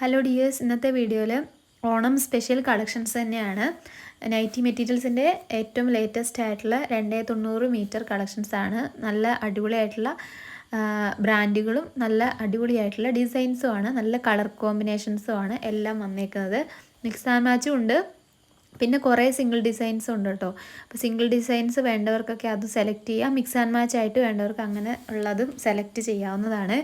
Hello dears ഇന്നത്തെ വീഡിയോയിൽ Onam special collections തന്നെയാണ്. നൈറ്റി മെറ്റീരിയൽസിന്റെ ഏറ്റവും ലേറ്റസ്റ്റ് ആയിട്ടുള്ള രണ്ടേ തൊണ്ണൂറ് മീറ്റർ കളക്ഷൻസ് ആണ്. നല്ല അടിപൊളിയായിട്ടുള്ള ബ്രാൻഡുകളും നല്ല അടിപൊളിയായിട്ടുള്ള ഡിസൈൻസും ആണ്. നല്ല കളർ കോമ്പിനേഷൻസും ആണ് എല്ലാം വന്നേക്കുന്നത്. മിക്സ് ആൻഡ് മാച്ചും ഉണ്ട്. പിന്നെ കുറേ സിംഗിൾ ഡിസൈൻസ് ഉണ്ട് കേട്ടോ അപ്പോൾ സിംഗിൾ ഡിസൈൻസ് വേണ്ടവർക്കൊക്കെ അത് സെലക്ട് ചെയ്യാം. മിക്സ് ആൻഡ് മാച്ച് ആയിട്ട് വേണ്ടവർക്ക് അങ്ങനെ ഉള്ളതും സെലക്ട് ചെയ്യാവുന്നതാണ്.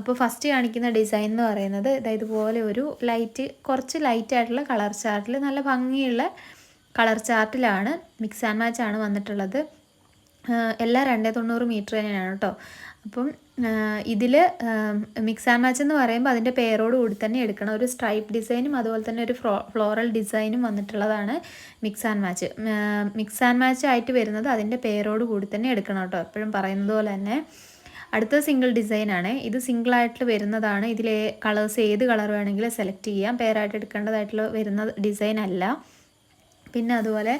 അപ്പോൾ ഫസ്റ്റ് കാണിക്കുന്ന ഡിസൈൻ എന്ന് പറയുന്നത് അതായത് ഇതുപോലെ ഒരു ലൈറ്റ് കുറച്ച് ലൈറ്റ് ആയിട്ടുള്ള കളർ ചാർട്ടിൽ നല്ല ഭംഗിയുള്ള കളർ ചാർട്ടിലാണ് മിക്സ് ആൻഡ് മാച്ച് ആണ് വന്നിട്ടുള്ളത്. എല്ലാം രണ്ടേ തൊണ്ണൂറ് മീറ്റർ തന്നെയാണ് കേട്ടോ. അപ്പം ഇതിൽ മിക്സ് ആൻഡ് മാച്ച് എന്ന് പറയുമ്പോൾ അതിന്റെ പേരോട് കൂടി തന്നെ എടുക്കണം. ഒരു സ്ട്രൈപ്പ് ഡിസൈനും അതുപോലെ തന്നെ ഒരു ഫ്ലോ ഫ്ലോറൽ ഡിസൈനും വന്നിട്ടുള്ളതാണ് mix and match mix and match ആയിട്ട് വരുന്നത് അതിന്റെ പേരോട് കൂടി തന്നെ എടുക്കണം കേട്ടോ. എപ്പോഴും പറയുന്നത് പോലെ തന്നെ. അടുത്ത സിംഗിൾ ഡിസൈനാണ് ഇത് സിംഗിൾ ആയിട്ട് വരുന്നതാണ്. ഇതിലെ കളേഴ്സ് ഏത് കളർ വേണമെങ്കിലും സെലക്ട് ചെയ്യാം. പേരായിട്ട് എടുക്കേണ്ടതായിട്ടുള്ള വരുന്ന ഡിസൈൻ അല്ല. പിന്നെ അതുപോലെ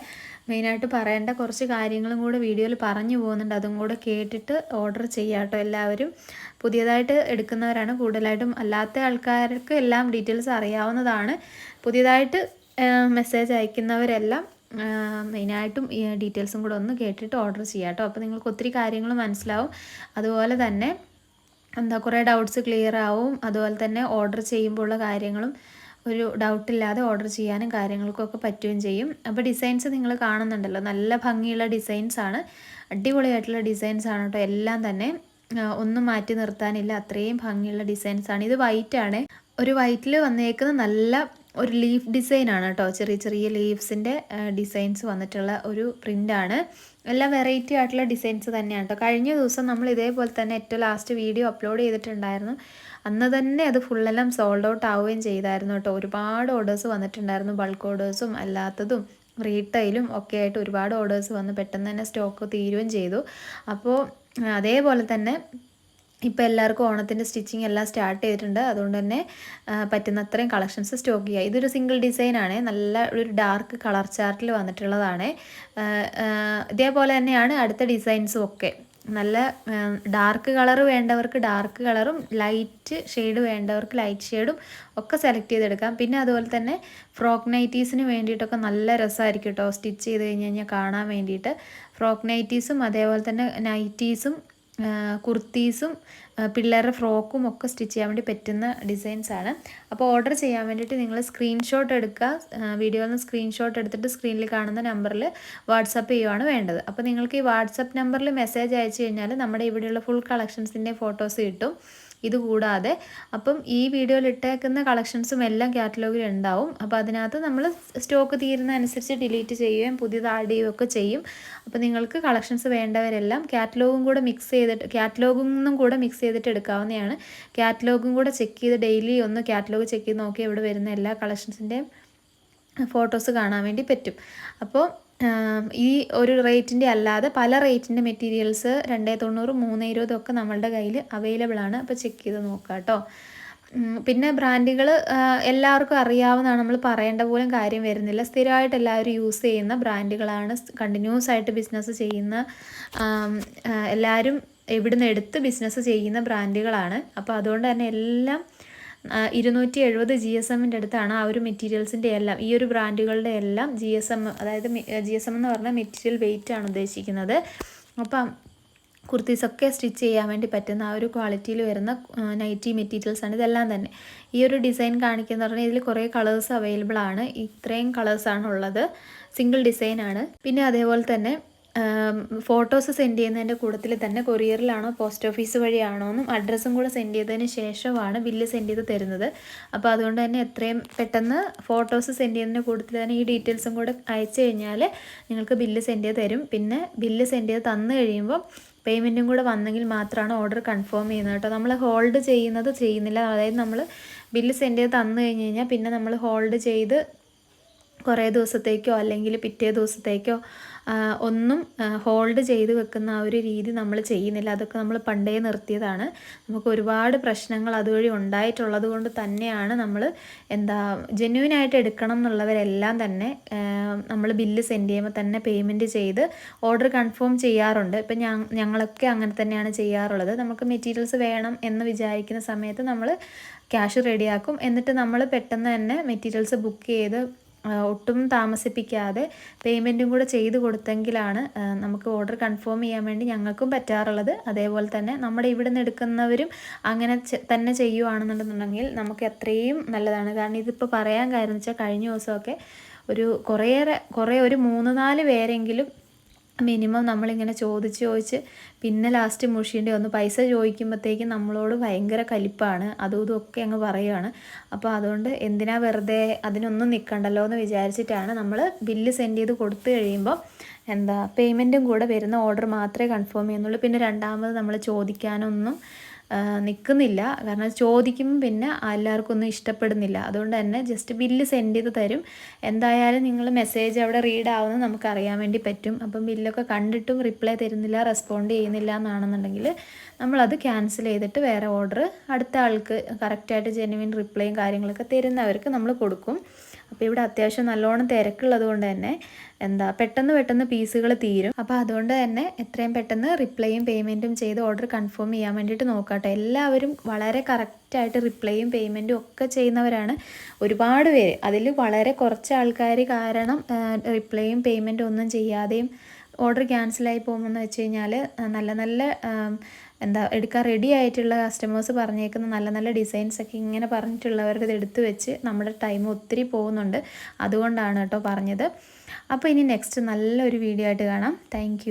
മെയിനായിട്ട് പറയേണ്ട കുറച്ച് കാര്യങ്ങളും കൂടെ വീഡിയോയിൽ പറഞ്ഞു പോകുന്നുണ്ട്. അതും കൂടെ കേട്ടിട്ട് ഓർഡർ ചെയ്യാട്ടോ എല്ലാവരും. പുതിയതായിട്ട് എടുക്കുന്നവരാണ് കൂടുതലായിട്ടും. അല്ലാത്ത ആൾക്കാർക്ക് എല്ലാം ഡീറ്റെയിൽസ് അറിയാവുന്നതാണ്. പുതിയതായിട്ട് മെസ്സേജ് അയക്കുന്നവരെല്ലാം മെയിനായിട്ടും ഈ ഡീറ്റെയിൽസും കൂടെ ഒന്ന് കേട്ടിട്ട് ഓർഡർ ചെയ്യാം കേട്ടോ. അപ്പോൾ നിങ്ങൾക്ക് ഒത്തിരി കാര്യങ്ങൾ മനസ്സിലാവും. അതുപോലെ തന്നെ എന്താ കുറേ ഡൗട്ട്സ് ക്ലിയർ ആവും. അതുപോലെ തന്നെ ഓർഡർ ചെയ്യുമ്പോഴുള്ള കാര്യങ്ങളും ഒരു ഡൗട്ടില്ലാതെ ഓർഡർ ചെയ്യാനും കാര്യങ്ങൾക്കൊക്കെ പറ്റുകയും ചെയ്യും. അപ്പോൾ ഡിസൈൻസ് നിങ്ങൾ കാണുന്നുണ്ടല്ലോ. നല്ല ഭംഗിയുള്ള ഡിസൈൻസ് ആണ്. അടിപൊളിയായിട്ടുള്ള ഡിസൈൻസ് ആണ് കേട്ടോ. എല്ലാം തന്നെ ഒന്നും മാറ്റി നിർത്താനില്ല. അത്രയും ഭംഗിയുള്ള ഡിസൈൻസ് ആണ്. ഇത് വൈറ്റ് ആണ്. ഒരു വൈറ്റിൽ വന്നേക്കുന്ന നല്ല ഒരു ലീഫ് ഡിസൈൻ ആണ് കേട്ടോ. ചെറിയ ചെറിയ ലീവ്സിന്റെ ഡിസൈൻസ് വന്നിട്ടുള്ള ഒരു പ്രിന്റാണ് എല്ലാം വെറൈറ്റി ആയിട്ടുള്ള ഡിസൈൻസ് തന്നെയാണ് കേട്ടോ. കഴിഞ്ഞ ദിവസം നമ്മൾ ഇതേപോലെ തന്നെ ഏറ്റവും ലാസ്റ്റ് വീഡിയോ അപ്ലോഡ് ചെയ്തിട്ടുണ്ടായിരുന്നു. അന്ന് തന്നെ അത് ഫുള്ളെല്ലാം സോൾഡ് ഔട്ട് ആവുകയും ചെയ്തായിരുന്നു കേട്ടോ. ഒരുപാട് ഓർഡേഴ്സ് വന്നിട്ടുണ്ടായിരുന്നു. ബൾക്ക് ഓർഡേഴ്സും അല്ലാത്തതും റീറ്റെയിലും ഒക്കെ ആയിട്ട് ഒരുപാട് ഓർഡേഴ്സ് വന്ന് പെട്ടെന്ന് തന്നെ സ്റ്റോക്ക് തീരുകയും ചെയ്തു. അപ്പോൾ അതേപോലെ തന്നെ ഇപ്പോൾ എല്ലാവർക്കും ഓണത്തിന്റെ സ്റ്റിച്ചിങ് എല്ലാം സ്റ്റാർട്ട് ചെയ്തിട്ടുണ്ട്. അതുകൊണ്ട് തന്നെ പറ്റുന്ന അത്രയും കളക്ഷൻസ് സ്റ്റോക്ക് ചെയ്യുക ഇതൊരു സിംഗിൾ ഡിസൈനാണ്. നല്ല ഒരു ഡാർക്ക് കളർ ചാർട്ടിൽ വന്നിട്ടുള്ളതാണ്. ഇതേപോലെ തന്നെയാണ് അടുത്ത ഡിസൈൻസും ഒക്കെ. നല്ല ഡാർക്ക് കളർ വേണ്ടവർക്ക് ഡാർക്ക് കളറും ലൈറ്റ് ഷെയ്ഡ് വേണ്ടവർക്ക് ലൈറ്റ് ഷെയ്ഡും ഒക്കെ സെലക്ട് ചെയ്തെടുക്കാം. പിന്നെ അതുപോലെ തന്നെ ഫ്രോക്ക് നൈറ്റീസിന് വേണ്ടിയിട്ടൊക്കെ നല്ല രസമായിരിക്കും കേട്ടോ സ്റ്റിച്ച് ചെയ്ത് കഴിഞ്ഞ് കഴിഞ്ഞാൽ കാണാൻ വേണ്ടിയിട്ട്. ഫ്രോക്ക് നൈറ്റീസും അതേപോലെ തന്നെ നൈറ്റീസും കുർത്തീസും പിള്ളേരുടെ ഫ്രോക്കും ഒക്കെ സ്റ്റിച്ച് ചെയ്യാൻ വേണ്ടി പറ്റുന്ന ഡിസൈൻസ് ആണ്. അപ്പോൾ ഓർഡർ ചെയ്യാൻ വേണ്ടിയിട്ട് നിങ്ങൾ സ്ക്രീൻഷോട്ട് എടുക്കുക. വീഡിയോയിൽ നിന്ന് സ്ക്രീൻഷോട്ട് എടുത്തിട്ട് സ്ക്രീനിൽ കാണുന്ന നമ്പറിൽ വാട്സപ്പ് ചെയ്യുവാണ് വേണ്ടത്. അപ്പോൾ നിങ്ങൾക്ക് ഈ വാട്സപ്പ് നമ്പറിൽ മെസ്സേജ് അയച്ചു കഴിഞ്ഞാൽ നമ്മുടെ ഇവിടെയുള്ള ഫുൾ കളക്ഷൻസിന്റെ ഫോട്ടോസ് കിട്ടും. ഇതുകൂടാതെ അപ്പം ഈ വീഡിയോയിൽ ഇട്ടേക്കുന്ന കളക്ഷൻസും എല്ലാം കാറ്റലോഗിൽ ഉണ്ടാവും. അപ്പോൾ അതിനകത്ത് നമ്മൾ സ്റ്റോക്ക് തീരുന്ന അനുസരിച്ച് ഡിലീറ്റ് ചെയ്യുകയും പുതിയത് ആഡ് ചെയ്യുകയും ഒക്കെ ചെയ്യും. അപ്പോൾ നിങ്ങൾക്ക് കളക്ഷൻസ് വേണ്ടവരെല്ലാം കാറ്റലോഗും കൂടെ മിക്സ് ചെയ്തിട്ട് കാറ്റലോഗും കൂടെ മിക്സ് ചെയ്തിട്ട് എടുക്കാവുന്നതാണ്. കാറ്റലോഗും കൂടെ ചെക്ക് ചെയ്ത് ഡെയിലി ഒന്ന് കാറ്റലോഗ് ചെക്ക് ചെയ്ത് നോക്കി ഇവിടെ വരുന്ന എല്ലാ കളക്ഷൻസിന്റെയും ഫോട്ടോസ് കാണാൻ വേണ്ടി പറ്റും. അപ്പോൾ ഈ ഒരു റേറ്റിന്റെ അല്ലാതെ പല റേറ്റിന്റെ മെറ്റീരിയൽസ് രണ്ടേ തൊണ്ണൂറ് മൂന്ന് ഇരുപതൊക്കെ നമ്മളുടെ കയ്യിൽ അവൈലബിൾ ആണ്. അപ്പോൾ ചെക്ക് ചെയ്ത് നോക്കാം കേട്ടോ പിന്നെ ബ്രാൻഡുകൾ എല്ലാവർക്കും അറിയാവുന്നതാണ്. നമ്മൾ പറയേണ്ട പോലും കാര്യം വരുന്നില്ല. സ്ഥിരമായിട്ട് എല്ലാവരും യൂസ് ചെയ്യുന്ന ബ്രാൻഡുകളാണ്. കണ്ടിന്യൂസ് ആയിട്ട് ബിസിനസ് ചെയ്യുന്ന എല്ലാവരും എവിടുന്ന് എടുത്ത് ബിസിനസ് ചെയ്യുന്ന ബ്രാൻഡുകളാണ്. അപ്പോൾ അതുകൊണ്ട് തന്നെ എല്ലാം ഇരുന്നൂറ്റി എഴുപത് ജി എസ് എമ്മിന്റെ അടുത്താണ് ആ ഒരു മെറ്റീരിയൽസിന്റെ എല്ലാം ഈ ഒരു ബ്രാൻഡുകളുടെ എല്ലാം ജി എസ് എം അതായത് ജി എസ് എം എന്ന് പറഞ്ഞാൽ മെറ്റീരിയൽ വെയിറ്റ് ആണ് ഉദ്ദേശിക്കുന്നത്. അപ്പം കുർത്തീസൊക്കെ സ്റ്റിച്ച് ചെയ്യാൻ വേണ്ടി പറ്റുന്ന ആ ഒരു ക്വാളിറ്റിയിൽ വരുന്ന നൈറ്റി മെറ്റീരിയൽസ് ആണ്. ഇതെല്ലാം തന്നെ. ഈ ഒരു ഡിസൈൻ കാണിക്കുന്ന പറഞ്ഞാൽ ഇതിൽ കുറേ കളേഴ്സ് അവൈലബിൾ ആണ്. ഇത്രയും കളേഴ്സാണ് ഉള്ളത്. സിംഗിൾ ഡിസൈനാണ് പിന്നെ അതേപോലെ തന്നെ ഫോട്ടോസ് സെൻഡ് ചെയ്യുന്നതിന്റെ കൂട്ടത്തിൽ തന്നെ കൊറിയറിലാണോ പോസ്റ്റ് ഓഫീസ് വഴിയാണോ എന്നും അഡ്രസ്സും കൂടെ സെൻഡ് ചെയ്തതിന് ശേഷമാണ് ബില്ല് സെൻഡ് ചെയ്ത് തരുന്നത്. അപ്പോൾ അതുകൊണ്ട് തന്നെ എത്രയും പെട്ടെന്ന് ഫോട്ടോസ് സെൻഡ് ചെയ്യുന്നതിന്റെ കൂട്ടത്തിൽ തന്നെ ഈ ഡീറ്റെയിൽസും കൂടെ അയച്ചു കഴിഞ്ഞാൽ നിങ്ങൾക്ക് ബില്ല് സെൻഡ് ചെയ്ത് തരും. പിന്നെ ബില്ല് സെൻഡ് ചെയ്ത് തന്നു കഴിയുമ്പോൾ പേയ്മെന്റും കൂടെ വന്നെങ്കിൽ മാത്രമാണ് ഓർഡർ കൺഫേം ചെയ്യുന്നത് കേട്ടോ. നമ്മൾ ഹോൾഡ് ചെയ്യുന്നത് ചെയ്യുന്നില്ല. അതായത് നമ്മൾ ബില്ല് സെൻഡ് ചെയ്ത് തന്നു കഴിഞ്ഞ് കഴിഞ്ഞാൽ പിന്നെ നമ്മൾ ഹോൾഡ് ചെയ്ത് കുറേ ദിവസത്തേക്കോ അല്ലെങ്കിൽ പിറ്റേ ദിവസത്തേക്കോ ഒന്നും ഹോൾഡ് ചെയ്ത് വെക്കുന്ന ആ ഒരു രീതി നമ്മൾ ചെയ്യുന്നില്ല. അതൊക്കെ നമ്മൾ പണ്ടേ നിർത്തിയതാണ്. നമുക്ക് ഒരുപാട് പ്രശ്നങ്ങൾ അതുവഴി ഉണ്ടായിട്ടുള്ളത് കൊണ്ട് തന്നെയാണ് നമ്മൾ എന്താ ജെന്യൂനായിട്ട് എടുക്കണം എന്നുള്ളവരെല്ലാം തന്നെ നമ്മൾ ബില്ല് സെൻഡ് ചെയ്യുമ്പോൾ തന്നെ പേയ്മെന്റ് ചെയ്ത് ഓർഡർ കൺഫേം ചെയ്യാറുണ്ട്. ഇപ്പം ഞങ്ങളൊക്കെ അങ്ങനെ തന്നെയാണ് ചെയ്യാറുള്ളത്. നമുക്ക് മെറ്റീരിയൽസ് വേണം എന്ന് വിചാരിക്കുന്ന സമയത്ത് നമ്മൾ ക്യാഷ് റെഡിയാക്കും എന്നിട്ട് നമ്മൾ പെട്ടെന്ന് തന്നെ മെറ്റീരിയൽസ് ബുക്ക് ചെയ്ത് ഒട്ടും താമസിപ്പിക്കാതെ പേയ്മെന്റും കൂടെ ചെയ്ത് കൊടുത്തെങ്കിലാണ് നമുക്ക് ഓർഡർ കൺഫേം ചെയ്യാൻ വേണ്ടി ഞങ്ങൾക്കും പറ്റാറുള്ളത്. അതേപോലെ തന്നെ നമ്മുടെ ഇവിടെ നിന്ന് എടുക്കുന്നവരും അങ്ങനെ തന്നെ ചെയ്യുവാണെന്നുണ്ടെന്നുണ്ടെങ്കിൽ നമുക്ക് എത്രയും നല്ലതാണ്. കാരണം ഇതിപ്പോൾ പറയാൻ കാര്യം വെച്ചാൽ കഴിഞ്ഞ ദിവസമൊക്കെ ഒരു കുറേയേറെ കുറേ ഒരു മൂന്ന് നാല് പേരെങ്കിലും മിനിമം നമ്മളിങ്ങനെ ചോദിച്ച് ചോദിച്ച് പിന്നെ ലാസ്റ്റ് മുഷീന്റെ ഒന്ന് പൈസ ചോദിക്കുമ്പോഴത്തേക്കും നമ്മളോട് ഭയങ്കര കലിപ്പാണ്. അതും ഇതുമൊക്കെ അങ്ങ് പറയുകയാണ് അപ്പോൾ അതുകൊണ്ട് എന്തിനാ വെറുതെ അതിനൊന്നും നിൽക്കണ്ടല്ലോ എന്ന് വിചാരിച്ചിട്ടാണ് നമ്മൾ ബില്ല് സെൻഡ് ചെയ്ത് കൊടുത്തു കഴിയുമ്പോൾ എന്താ പേയ്മെന്റും കൂടെ വരുന്ന ഓർഡർ മാത്രമേ കൺഫേം ചെയ്യുന്നുള്ളൂ. പിന്നെ രണ്ടാമത് നമ്മൾ ചോദിക്കാനൊന്നും നിൽക്കുന്നില്ല കാരണം ചോദിക്കുമ്പോൾ പിന്നെ എല്ലാവർക്കും ഒന്നും ഇഷ്ടപ്പെടുന്നില്ല. അതുകൊണ്ട് തന്നെ ജസ്റ്റ് ബില്ല് സെൻഡ് ചെയ്ത് തരും. എന്തായാലും നിങ്ങൾ മെസ്സേജ് അവിടെ റീഡ് ആവുന്നത് നമുക്ക് അറിയാൻ വേണ്ടി പറ്റും. അപ്പം ബില്ലൊക്കെ കണ്ടിട്ടും റിപ്ലൈ തരുന്നില്ല റെസ്പോണ്ട് ചെയ്യുന്നില്ല എന്നാണെന്നുണ്ടെങ്കിൽ നമ്മളത് ക്യാൻസൽ ചെയ്തിട്ട് വേറെ ഓർഡർ അടുത്ത ആൾക്ക് കറക്റ്റായിട്ട് ജെനുവിൻ റിപ്ലൈയും കാര്യങ്ങളൊക്കെ തരുന്നവർക്ക് നമ്മൾ കൊടുക്കും. അപ്പോൾ ഇവിടെ അത്യാവശ്യം നല്ലോണം തിരക്കുള്ളത് കൊണ്ട് തന്നെ എന്താ പെട്ടെന്ന് പെട്ടെന്ന് പീസുകൾ തീരും. അപ്പോൾ അതുകൊണ്ട് തന്നെ എത്രയും പെട്ടെന്ന് റിപ്ലൈയും പേയ്മെന്റും ചെയ്ത് ഓർഡർ കൺഫേം ചെയ്യാൻ വേണ്ടിയിട്ട് നോക്കട്ടെ. എല്ലാവരും വളരെ കറക്റ്റായിട്ട് റിപ്ലൈയും പേയ്മെന്റും ഒക്കെ ചെയ്യുന്നവരാണ് ഒരുപാട് പേര്. അതിൽ വളരെ കുറച്ച് ആൾക്കാർ കാരണം റിപ്ലൈയും പേയ്മെന്റും ഒന്നും ചെയ്യാതെയും ഓർഡർ ക്യാൻസലായി പോകുമെന്ന് വെച്ച് കഴിഞ്ഞാൽ നല്ല നല്ല എന്താ എടുക്കാൻ റെഡി ആയിട്ടുള്ള കസ്റ്റമേഴ്സ് പറഞ്ഞേക്കുന്ന നല്ല നല്ല ഡിസൈൻസ് ഒക്കെ ഇങ്ങനെ പറഞ്ഞിട്ടുള്ളവരുടെ എടുത്തു വെച്ച് നമ്മുടെ ടൈം ഒത്തിരി പോകുന്നുണ്ട്. അതുകൊണ്ടാണ് കേട്ടോ പറഞ്ഞത്. അപ്പോൾ ഇനി നെക്സ്റ്റ് നല്ലൊരു വീഡിയോ ആയിട്ട് കാണാം. താങ്ക്